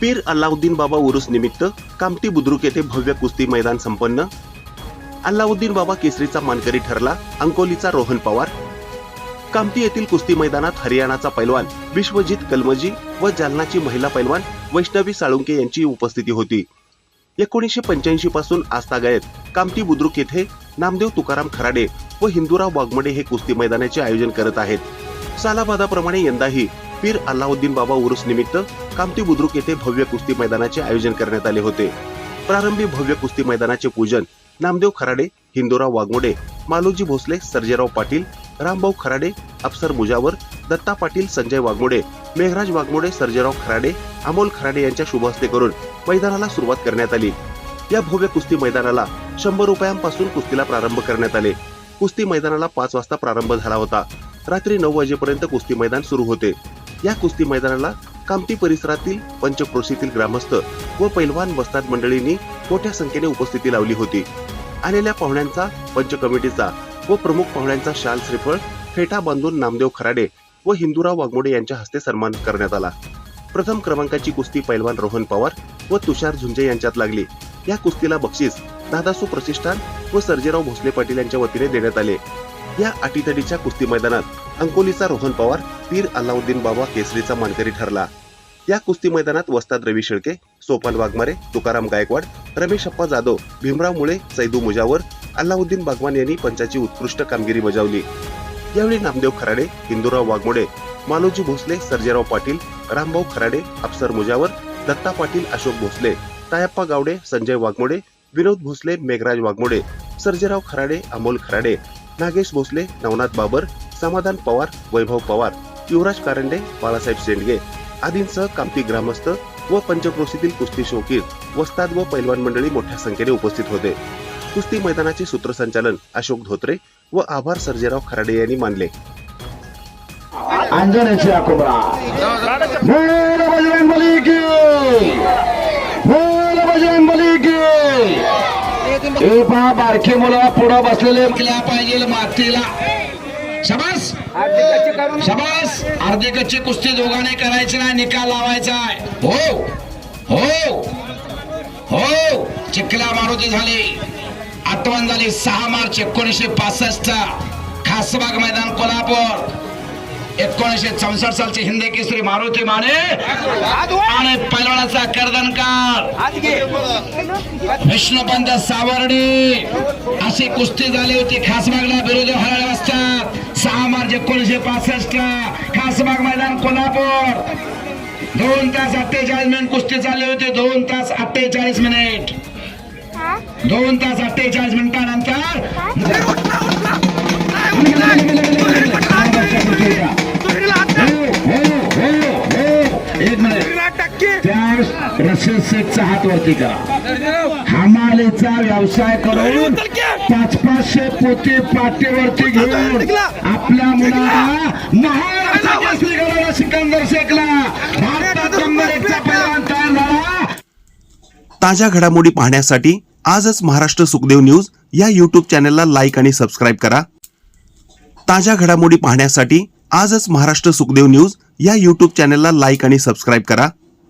पीर अल्लाउद्दीन बाबा उरुस निमित्त कामटी बुद्रुक येथे भव्य कुस्ती मैदान संपन्न. अल्लाउद्दीन बाबा केसरीचा मानकरी ठरला अंकोलीचा रोहन पवार. कामटी येथील कुस्ती मैदानात हरियाणाचा पैलवान विश्वजित कलमजी व जालनाची महिला पैलवान वैष्णवी साळुंके यांची उपस्थिती होती. एकोणीसशे पंच्याऐंशी पासून आस्थागायत कामटी बुद्रुक येथे नामदेव तुकाराम खराडे व हिंदूराव वाघमडे हे कुस्ती मैदानाचे आयोजन करत आहेत. सालाबादाप्रमाणे यंदाही पीर अल्लाउद्दीन बाबा उरुस निमित्त कामती बुद्रुक येथे भव्य कुस्ती मैदानाचे आयोजन करण्यात आले होते. प्रारंभी भव्य कुस्ती मैदानाचे पूजन नामदेव खराडे हिंदूराव वाघमोडे मालोजी भोसले सर्जेराव पाटील रामभाऊ खराडे अफसर मुजावर दत्ता पाटील संजय वाघमोडे मेघराज वाघमोडे सर्जेराव खराडे अमोल खराडे यांच्या शुभ हस्ते करून मैदानाला सुरुवात करण्यात आली. या भव्य कुस्ती मैदानाला शंभर रुपयांपासून कुस्तीला प्रारंभ करण्यात आले. कुस्ती मैदानाला पाच वाजता प्रारंभ झाला होता. रात्री नऊ वाजेपर्यंत कुस्ती मैदान सुरू होते. या कुस्ती मैदानाला कामती परिसरातील पंचक्रोशीतील ग्रामस्थ व पैलवान वस्ताद मंडळींनी मोठ्या संख्येने उपस्थिती लावली होती. आलेल्या पाहुण्यांचा पंच कमिटीचा व प्रमुख पाहुण्यांचा शाल श्रीफळ फेटा बांधून नामदेव खराडे व हिंदूराव वाघमोडे यांच्या हस्ते सन्मान करण्यात आला. प्रथम क्रमांकाची कुस्ती पैलवान रोहन पवार व तुषार झुंजे यांच्यात लागली. या कुस्तीला बक्षीस दादासू प्रतिष्ठान व सर्जेराव भोसले पाटील यांच्या वतीने देण्यात आले. या अटीतडीच्या कुस्ती मैदानात अंकोलीचा रोहन पवार पीर अल्लाउद्दीन बाबा केसरीचा मानकरी ठरला. या कुस्ती मैदानात वस्ताद रवी शेळके सोपान वाघमारे तुकाराम गायकवाड रमेश अप्पा जाधव भीमराव मुळे सैदू मुजावर अल्लाउद्दीन बागवान यांनी पंचाची उत्कृष्ट कामगिरी बजावली. यावेळी नामदेव खराडे हिंदूराव वाघमोडे मालोजी भोसले सर्जेराव पाटील रामभाऊ खराडे अफसर मुजावर दत्ता पाटील अशोक भोसले तायप्पा गावडे संजय वाघमोडे विनोद भोसले मेघराज वाघमोडे सर्जेराव खराडे अमोल खराडे नागेश भोसले नवनाथ बाबर समाधान पवार वैभव पवार युवराज कारंडे बाळासाहेब शेंडगे आदींसह कामती ग्रामस्थ व पंचक्रोशीतील कुस्ती शौकीन वस्ताद व पैलवान मंडळी मोठ्या संख्येने उपस्थित होते. कुस्ती मैदानाचे सूत्रसंचालन अशोक धोत्रे व आभार सर्जेराव खराडे यांनी मानले. अंजनेची हे पहा बारके मुलं पुढं बसलेले केल्या पाहिजे मातीला. शबास. शबास. अर्धी कच्ची कुस्ती दोघांनी करायची नाही निकाल लावायचा आहे. हो. हो. हो. चिखला मारुती झाली. आठवण झाली सहा मार्च एकोणीसशे पासष्ट खासबाग मैदान कोल्हापूर. एकोणीसशे चौसष्ट सालचे हिंदी केसरी मारुती माने आणि पैलवानाचा कर्दनकार विष्णुपंत सावर्डे. अशी कुस्ती झाली होती. खासबागला विरोधी हरळे वाजतात. सहा मार्च एकोणीसशे पासष्ट खासबाग मैदान कोल्हापूर. दोन तास अठ्ठेचाळीस मिनिट कुस्ती चालली होती. दोन तास अठ्ठेचाळीस मिनिट. दोन तास अठ्ठेचाळीस मिनिटानंतर त्यावेळेस रसेल सेटचा हात वरती करा. हमालीचा व्यवसाय करून पाच पाचशे पोते पाठीवरती घेऊन आपल्या मुलाला महाराष्ट्र केसरी सिकंदर शेखला. भारतात नंबर एकचा पैलवान तयार झाला. ताज्या घडामोडी पाहण्यासाठी आजच महाराष्ट्र सुखदेव न्यूज या यूट्यूब चॅनलला लाईक आणि सबस्क्राईब करा. ताज्या घडामोडी पाहण्यासाठी आजच महाराष्ट्र सुखदेव न्यूज या यूट्यूब चॅनलला लाईक आणि सबस्क्राईब करा.